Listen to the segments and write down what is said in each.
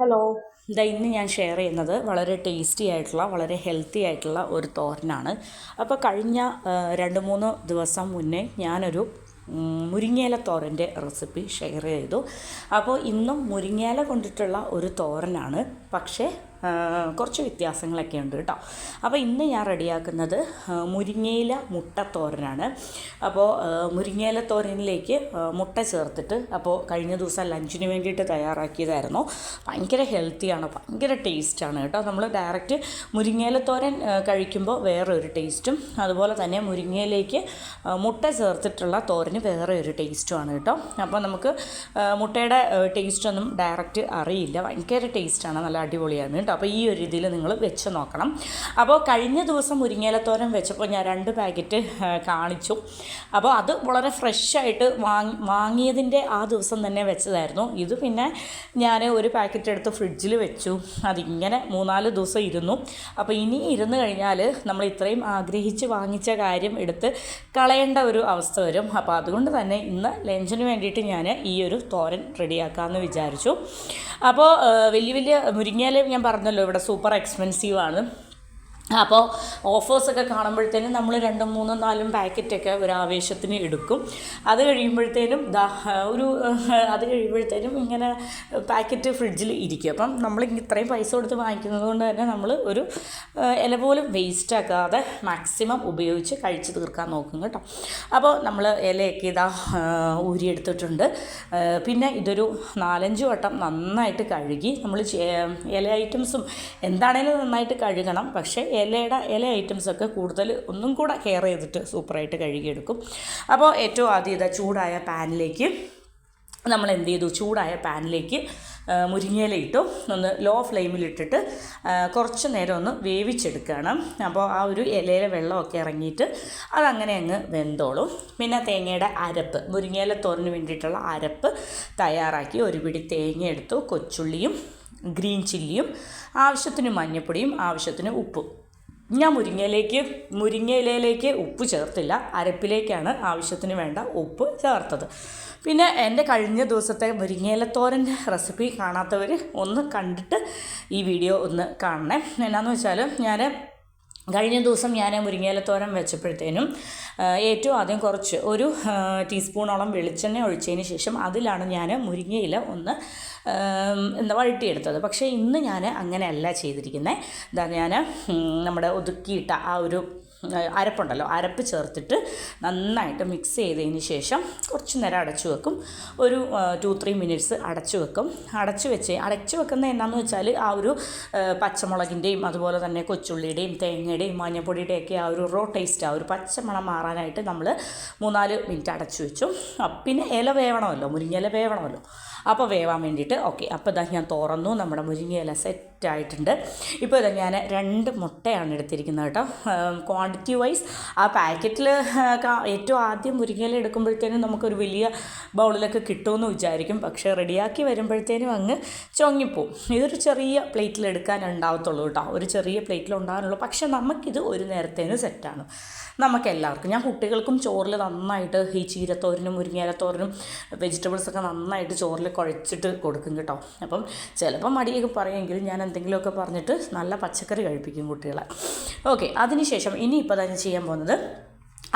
Hello ഇതാ ഇന്ന് ഞാൻ ഷെയർ ചെയ്യുന്നത് വളരെ ടേസ്റ്റി ആയിട്ടുള്ള വളരെ ഹെൽത്തി ആയിട്ടുള്ള ഒരു തോരനാണ്. അപ്പോൾ കഴിഞ്ഞ രണ്ട് മൂന്ന് ദിവസം മുന്നേ ഞാനൊരു മുരിങ്ങയില തോരന്റെ റെസിപ്പി ഷെയർ ചെയ്തു. അപ്പോൾ ഇന്നും മുരിങ്ങയില കൊണ്ടിട്ടുള്ള ഒരു തോരനാണ്. പക്ഷേ കുറച്ച് വ്യത്യാസങ്ങളൊക്കെ ഉണ്ട് കേട്ടോ. അപ്പോൾ ഇന്ന് ഞാൻ റെഡിയാക്കുന്നത് മുരിങ്ങയില മുട്ടത്തോരനാണ് അപ്പോൾ മുരിങ്ങയില തോരനിലേക്ക് മുട്ട ചേർത്തിട്ട് അപ്പോൾ കഴിഞ്ഞ ദിവസം ലഞ്ചിന് വേണ്ടിയിട്ട് തയ്യാറാക്കിയതായിരുന്നു. ഭയങ്കര ഹെൽത്തിയാണ് ഭയങ്കര ടേസ്റ്റാണ് കേട്ടോ. നമ്മൾ ഡയറക്റ്റ് മുരിങ്ങയില തോരൻ കഴിക്കുമ്പോൾ വേറെ ഒരു ടേസ്റ്റും അതുപോലെ തന്നെ മുരിങ്ങയിലേക്ക് മുട്ട ചേർത്തിട്ടുള്ള തോരന് വേറെ ഒരു ടേസ്റ്റുമാണ് കേട്ടോ. അപ്പോൾ നമുക്ക് മുട്ടയുടെ ടേസ്റ്റൊന്നും ഡയറക്റ്റ് അറിയില്ല. ഭയങ്കര ടേസ്റ്റാണ് നല്ല അടിപൊളിയാണ്. കേട്ടോ. അപ്പോൾ ഈ ഒരു രീതിയിൽ നിങ്ങൾ വെച്ച് നോക്കണം. അപ്പോൾ കഴിഞ്ഞ ദിവസം മുരിങ്ങയിലത്തോരൻ വെച്ചപ്പോൾ ഞാൻ രണ്ട് പാക്കറ്റ് കാണിച്ചു. അപ്പോൾ അത് വളരെ ഫ്രഷായിട്ട് വാങ്ങി വാങ്ങിയതിന്റെ ആ ദിവസം തന്നെ വെച്ചതായിരുന്നു. ഇത് പിന്നെ ഞാൻ ഒരു പാക്കറ്റ് എടുത്ത് ഫ്രിഡ്ജിൽ വെച്ചു. അതിങ്ങനെ മൂന്നാൽ ദിവസം ഇരുന്നു. അപ്പോൾ ഇനി ഇരുന്ന് കഴിഞ്ഞാൽ നമ്മൾ ഇത്രയും ആഗ്രഹിച്ച് വാങ്ങിച്ച കാര്യം എടുത്ത് കളയേണ്ട ഒരു അവസ്ഥ വരും. അപ്പോൾ അതുകൊണ്ട് തന്നെ ഇന്ന് ലഞ്ചിന് വേണ്ടിയിട്ട് ഞാൻ ഈ ഒരു തോരൻ റെഡിയാക്കാമെന്ന് വിചാരിച്ചു. അപ്പോൾ വലിയ വലിയ മുരിങ്ങയില ഞാൻ പറഞ്ഞല്ലോ ഇവിടെ സൂപ്പർ എക്സ്പെൻസീവ് ആണ്. അപ്പോൾ ഓഫേഴ്സൊക്കെ കാണുമ്പോഴത്തേനും നമ്മൾ രണ്ടും മൂന്നും നാലും പാക്കറ്റൊക്കെ ഒരു ആവേശത്തിന് എടുക്കും. അത് കഴിയുമ്പോഴത്തേനും ദാ ഒരു അത് കഴിയുമ്പോഴത്തേനും ഇങ്ങനെ പാക്കറ്റ് ഫ്രിഡ്ജിൽ ഇരിക്കും. അപ്പം നമ്മൾ ഇത്രയും പൈസ കൊടുത്ത് വാങ്ങിക്കുന്നത് കൊണ്ട് തന്നെ നമ്മൾ ഒരു ഇല പോലും വേസ്റ്റാക്കാതെ മാക്സിമം ഉപയോഗിച്ച് കഴിച്ച് തീർക്കാൻ നോക്കും കേട്ടോ. അപ്പോൾ നമ്മൾ ഇലയൊക്കെ ഇതാ ഊരിയെടുത്തിട്ടുണ്ട്. പിന്നെ ഇതൊരു നാലഞ്ച് വട്ടം നന്നായിട്ട് കഴുകി നമ്മൾ ഇല ഐറ്റംസും എന്താണേലും നന്നായിട്ട് കഴുകണം. പക്ഷേ ഇലയുടെ ഇല ഐറ്റംസൊക്കെ കൂടുതൽ ഒന്നും കൂടെ കെയർ ചെയ്തിട്ട് സൂപ്പറായിട്ട് കഴുകിയെടുക്കും. അപ്പോൾ ഏറ്റവും ആദ്യം ഇതാ ചൂടായ പാനിലേക്ക് നമ്മൾ എന്ത് ചെയ്തു? ചൂടായ പാനിലേക്ക് മുരിങ്ങയില ഇട്ടു. ഒന്ന് ലോ ഫ്ലെയിമിലിട്ടിട്ട് കുറച്ച് നേരം ഒന്ന് വേവിച്ചെടുക്കുകയാണ് അപ്പോൾ ആ ഒരു ഇലയിലെ വെള്ളമൊക്കെ ഇറങ്ങിയിട്ട് അതങ്ങനെ അങ്ങ് വെന്തോളും. പിന്നെ തേങ്ങയുടെ അരപ്പ് മുരിങ്ങയില തോരന് വേണ്ടിയിട്ടുള്ള അരപ്പ് തയ്യാറാക്കി ഒരു പിടി തേങ്ങ എടുത്തു. കൊച്ചുള്ളിയും ഗ്രീൻ ചില്ലിയും ആവശ്യത്തിന് മഞ്ഞൾപ്പൊടിയും ആവശ്യത്തിന് ഉപ്പും. ഞാൻ മുരിങ്ങയിലേക്ക് മുരിങ്ങയിലയിലേക്ക് ഉപ്പ് ചേർത്തില്ല. അരപ്പിലേക്കാണ് ആവശ്യത്തിന് വേണ്ട ഉപ്പ് ചേർത്തത്. പിന്നെ എന്റെ കഴിഞ്ഞ ദിവസത്തെ മുരിങ്ങയില മുരിങ്ങയിലത്തോരന്റെ റെസിപ്പി കാണാത്തവർ ഒന്ന് കണ്ടിട്ട് ഈ വീഡിയോ ഒന്ന് കാണണേ. എന്നാന്ന് വെച്ചാൽ ഞാൻ കഴിഞ്ഞ ദിവസം ഞാൻ മുരിങ്ങയിലത്തോരൻ വെച്ചപ്പോഴത്തേനും ഏറ്റവും ആദ്യം കുറച്ച് ഒരു ടീസ്പൂണോളം വെളിച്ചെണ്ണ ഒഴിച്ചതിന് ശേഷം അതിലാണ് ഞാൻ മുരിങ്ങയില ഒന്ന് എന്താ വഴട്ടിയെടുത്തത് പക്ഷേ ഇന്ന് ഞാൻ അങ്ങനെയല്ല ചെയ്തിരിക്കുന്നത് എന്താ ഞാൻ നമ്മുടെ ഒതുക്കിയിട്ട ആ ഒരു അരപ്പുണ്ടല്ലോ. അരപ്പ് ചേർത്തിട്ട് നന്നായിട്ട് മിക്സ് ചെയ്തതിന് ശേഷം കുറച്ച് നേരം അടച്ചു വെക്കും. ഒരു ടു ത്രീ മിനിറ്റ്സ് അടച്ചു വെക്കും. അടച്ചു വെച്ച് അടച്ചു വെക്കുന്ന എന്നാന്ന് വെച്ചാൽ ആ ഒരു പച്ചമുളകിന്റെയും അതുപോലെ തന്നെ കൊച്ചുള്ളിയുടെയും തേങ്ങയുടെയും മഞ്ഞപ്പൊടിയുടെയും ഒക്കെ ആ ഒരു റോ ടേസ്റ്റ് ആ ഒരു പച്ചമണം മാറാനായിട്ട് നമ്മൾ മൂന്നാൽ മിനിറ്റ് അടച്ചു വെച്ചു. പിന്നെ ഇല വേവണമല്ലോ ഇല വേവണമല്ലോ. അപ്പോൾ വേവാൻ വേണ്ടിയിട്ട് ഓക്കെ അപ്പോൾ ഇതാ ഞാൻ തുറന്നു. നമ്മുടെ മുരിങ്ങയില സെറ്റ് ആയിട്ടുണ്ട്. ഇപ്പോൾ ഇതാ ഞാൻ രണ്ട് മുട്ടയാണ് എടുത്തിരിക്കുന്നത് കേട്ടോ. വൈസ് ആ പാക്കറ്റിൽ ഏറ്റവും ആദ്യം മുരിങ്ങയില എടുക്കുമ്പോഴത്തേനും നമുക്കൊരു വലിയ ബൗളിലൊക്കെ കിട്ടുമെന്ന് വിചാരിക്കും. പക്ഷേ റെഡിയാക്കി വരുമ്പോഴത്തേനും അങ്ങ് ചൊങ്ങിപ്പോവും. ഇതൊരു ചെറിയ പ്ലേറ്റിൽ എടുക്കാൻ ഉണ്ടാവത്തുള്ളൂ കേട്ടോ. ഒരു ചെറിയ പ്ലേറ്റിൽ ഉണ്ടാകാനുള്ളൂ. പക്ഷേ നമുക്കിത് ഒരു നേരത്തേന് സെറ്റാണ് നമുക്കെല്ലാവർക്കും ഞാൻ കുട്ടികൾക്കും ചോറിൽ നന്നായിട്ട് ഈ ചീരത്തോരനും മുരിങ്ങയിലത്തോരനും വെജിറ്റബിൾസൊക്കെ നന്നായിട്ട് ചോറിൽ കുഴച്ചിട്ട് കൊടുക്കും കേട്ടോ. അപ്പം ചിലപ്പം മടിയൊക്കെ പറയുമെങ്കിലും ഞാൻ എന്തെങ്കിലുമൊക്കെ പറഞ്ഞിട്ട് നല്ല പച്ചക്കറി കഴിപ്പിക്കും കുട്ടികളെ. ഓക്കെ അതിനുശേഷം ഇനിയിപ്പോൾ തന്നെ ചെയ്യാൻ പോകുന്നത്.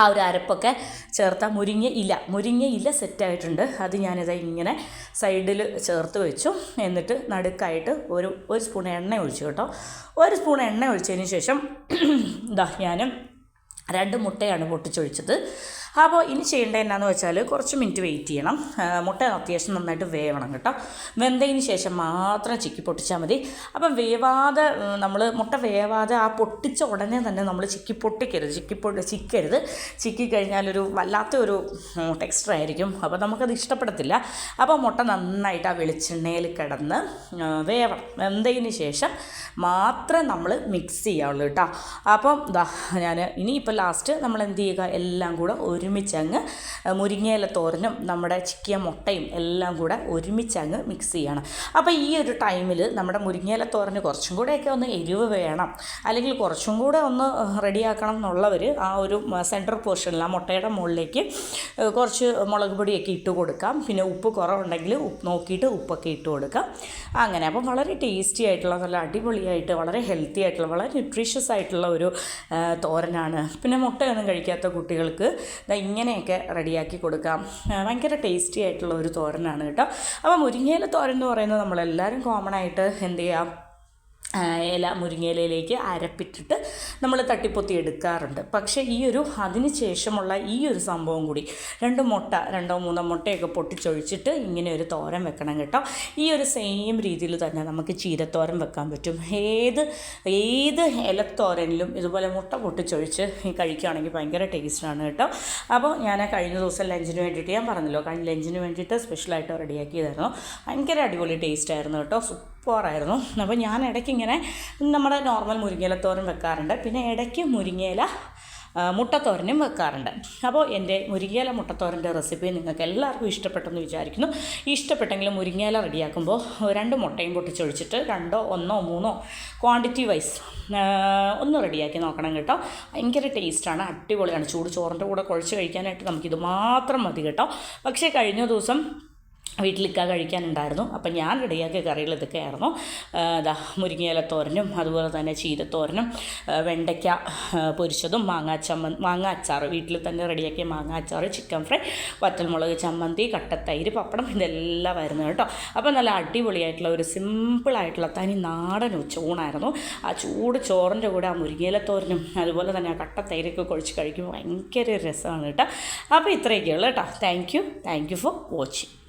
ആ ഒരു അരപ്പൊക്കെ ചേർത്ത മുരിങ്ങ ഇല. മുരിങ്ങ ഇല സെറ്റായിട്ടുണ്ട് അത് ഞാനിത് ഇങ്ങനെ സൈഡിൽ ചേർത്ത് വെച്ചു. എന്നിട്ട് നടുക്കായിട്ട് ഒരു ഒരു സ്പൂൺ എണ്ണ ഒഴിച്ചു കേട്ടോ. ഒരു സ്പൂൺ എണ്ണ ഒഴിച്ചതിന് ശേഷം ഇതാ ഞാൻ രണ്ട് മുട്ടയാണ് പൊട്ടിച്ചൊഴിച്ചത്. അപ്പോൾ ഇനി ചെയ്യേണ്ടത് എന്നാന്ന് വെച്ചാൽ കുറച്ച് മിനിറ്റ് വെയിറ്റ് ചെയ്യണം. മുട്ട അത്യാവശ്യം നന്നായിട്ട് വേവണം കേട്ടോ. വെന്തതിന് ശേഷം മാത്രം ചിക്കി പൊട്ടിച്ചാൽ മതി. അപ്പം വേവാതെ നമ്മൾ മുട്ട വേവാതെ ആ പൊട്ടിച്ച ഉടനെ തന്നെ നമ്മൾ ചിക്കി പൊട്ടിക്കരുത്. ചിക്കി പൊട്ടി ചിക്കരുത്. ചിക്കി കഴിഞ്ഞാലൊരു വല്ലാത്ത ഒരു ടെക്സ്ചർ ആയിരിക്കും. അപ്പോൾ നമുക്കത് ഇഷ്ടപ്പെടത്തില്ല. അപ്പോൾ മുട്ട നന്നായിട്ട് ആ വെളിച്ചെണ്ണയിൽ കിടന്ന് വേവണം. വെന്തതിന് ശേഷം മാത്രം നമ്മൾ മിക്സ് ചെയ്യാവുള്ളൂ കേട്ടോ. അപ്പം ഇതാ ഞാൻ ഇനിയിപ്പോൾ ലാസ്റ്റ് നമ്മൾ എന്ത് ചെയ്യുക? എല്ലാം കൂടെ ഒരുമിച്ചങ്ങ് മുരിങ്ങയില തോരനും നമ്മുടെ ചിക്കിയ മുട്ടയും എല്ലാം കൂടെ ഒരുമിച്ചങ്ങ് മിക്സ് ചെയ്യണം. അപ്പോൾ ഈ ഒരു ടൈമിൽ നമ്മുടെ മുരിങ്ങയില തോരന് കുറച്ചും കൂടെയൊക്കെ ഒന്ന് എരിവ് വേണം. അല്ലെങ്കിൽ കുറച്ചും കൂടെ ഒന്ന് റെഡിയാക്കണം എന്നുള്ളവർ ആ ഒരു സെന്റർ പോർഷനിൽ ആ മുട്ടയുടെ മുകളിലേക്ക് കുറച്ച് മുളക് പൊടിയൊക്കെ ഇട്ട് കൊടുക്കാം. പിന്നെ ഉപ്പ് കുറവുണ്ടെങ്കിൽ ഉപ്പ് നോക്കിയിട്ട് ഉപ്പൊക്കെ ഇട്ട് കൊടുക്കാം. അങ്ങനെ. അപ്പം വളരെ ടേസ്റ്റി ആയിട്ടുള്ള നല്ല അടിപൊളിയായിട്ട് വളരെ ഹെൽത്തി ആയിട്ടുള്ള വളരെ ന്യൂട്രീഷ്യസ് ആയിട്ടുള്ള ഒരു തോരനാണ്. പിന്നെ മുട്ടയൊന്നും കഴിക്കാത്ത കുട്ടികൾക്ക് ഇങ്ങനെയൊക്കെ റെഡിയാക്കി കൊടുക്കാം. ഭയങ്കര ടേസ്റ്റി ആയിട്ടുള്ള ഒരു തോരനാണ് കേട്ടോ. അപ്പോൾ മുരിങ്ങയില തോരൻ എന്ന് പറയുന്നത് നമ്മളെല്ലാവരും കോമൺ ആയിട്ട് എന്ത് ചെയ്യാം? ആ, ഇല മുരിങ്ങയിലയിലേക്ക് അരപ്പിട്ടിട്ട് നമ്മൾ തട്ടിപ്പൊത്തി എടുക്കാറുണ്ട്. പക്ഷേ ഈ ഒരു അതിന് ശേഷമുള്ള ഈ ഒരു സംഭവം കൂടി രണ്ട് മുട്ട രണ്ടോ മൂന്നോ മുട്ടയൊക്കെ പൊട്ടിച്ചൊഴിച്ചിട്ട് ഇങ്ങനെ ഒരു തോരൻ വെക്കണം കേട്ടോ. ഈ ഒരു സെയിം രീതിയിൽ തന്നെ നമുക്ക് ചീരത്തോരൻ വെക്കാൻ പറ്റും. ഏത് ഏത് ഇലത്തോരനിലും ഇതുപോലെ മുട്ട പൊട്ടിച്ചൊഴിച്ച് കഴിക്കുകയാണെങ്കിൽ ഭയങ്കര ടേസ്റ്റാണ് കേട്ടോ. അപ്പോൾ ഞാൻ കഴിഞ്ഞ ദിവസം ലഞ്ചിന് വേണ്ടിയിട്ട് ഞാൻ പറഞ്ഞല്ലോ കഴിഞ്ഞ ലഞ്ചിന് വേണ്ടിയിട്ട് സ്പെഷ്യലായിട്ട് റെഡിയാക്കിയതായിരുന്നു ഭയങ്കര അടിപൊളി ടേസ്റ്റായിരുന്നു കേട്ടോ. സൂപ്പറായിരുന്നു അപ്പോൾ ഞാൻ ഇടയ്ക്ക് ഇങ്ങനെ നമ്മുടെ നോർമൽ മുരിങ്ങയില തോരൻ വെക്കാറുണ്ട്. പിന്നെ ഇടയ്ക്ക് മുരിങ്ങയില മുട്ടത്തോരനും വെക്കാറുണ്ട്. അപ്പോൾ എന്റെ മുരിങ്ങയില മുട്ടത്തോരന്റെ റെസിപ്പി നിങ്ങൾക്ക് എല്ലാവർക്കും ഇഷ്ടപ്പെട്ടെന്ന് വിചാരിക്കുന്നു. ഇഷ്ടപ്പെട്ടെങ്കിൽ മുരിങ്ങയില റെഡിയാക്കുമ്പോൾ രണ്ട് മുട്ടയും പൊട്ടിച്ചൊഴിച്ചിട്ട് രണ്ടോ ഒന്നോ മൂന്നോ ക്വാണ്ടിറ്റി വൈസ് ഒന്ന് റെഡിയാക്കി നോക്കണം കേട്ടോ. ഭയങ്കര ടേസ്റ്റാണ് അടിപൊളിയാണ്. ചൂട് ചോറിന്റെ കൂടെ കുഴച്ച് കഴിക്കാനായിട്ട് നമുക്കിത് മാത്രം മതി കേട്ടോ. പക്ഷേ കഴിഞ്ഞ ദിവസം വീട്ടിലിക്ക കഴിക്കാനുണ്ടായിരുന്നു. അപ്പം ഞാൻ റെഡിയാക്കിയ കറികൾ ഇതൊക്കെയായിരുന്നു. ഇതാ മുരിങ്ങയില തോരനും അതുപോലെ തന്നെ ചീരത്തോരനും വെണ്ടയ്ക്ക പൊരിച്ചതും മാങ്ങാ ചമ്മ മാങ്ങ അച്ചാർ വീട്ടിൽ തന്നെ റെഡിയാക്കിയ മാങ്ങ അച്ചാർ ചിക്കൻ ഫ്രൈ വറ്റൽമുളക് ചമ്മന്തി കട്ടത്തൈര് പപ്പടം ഇതെല്ലാം ഇതെല്ലാമായിരുന്നു കേട്ടോ. അപ്പം നല്ല അടിപൊളിയായിട്ടുള്ള ഒരു സിമ്പിളായിട്ടുള്ള തനി നാടൻ ചൂണായിരുന്നു. ആ ചൂട് ചോറിന്റെ കൂടെ ആ മുരിങ്ങയില തോരനും അതുപോലെ തന്നെ ആ കട്ടത്തൈരൊക്കെ കുഴിച്ച് കഴിക്കുമ്പോൾ ഭയങ്കര രസമാണ് കേട്ടോ. അപ്പോൾ ഇത്രയൊക്കെയുള്ളൂ കേട്ടോ. Thank you thank you for watching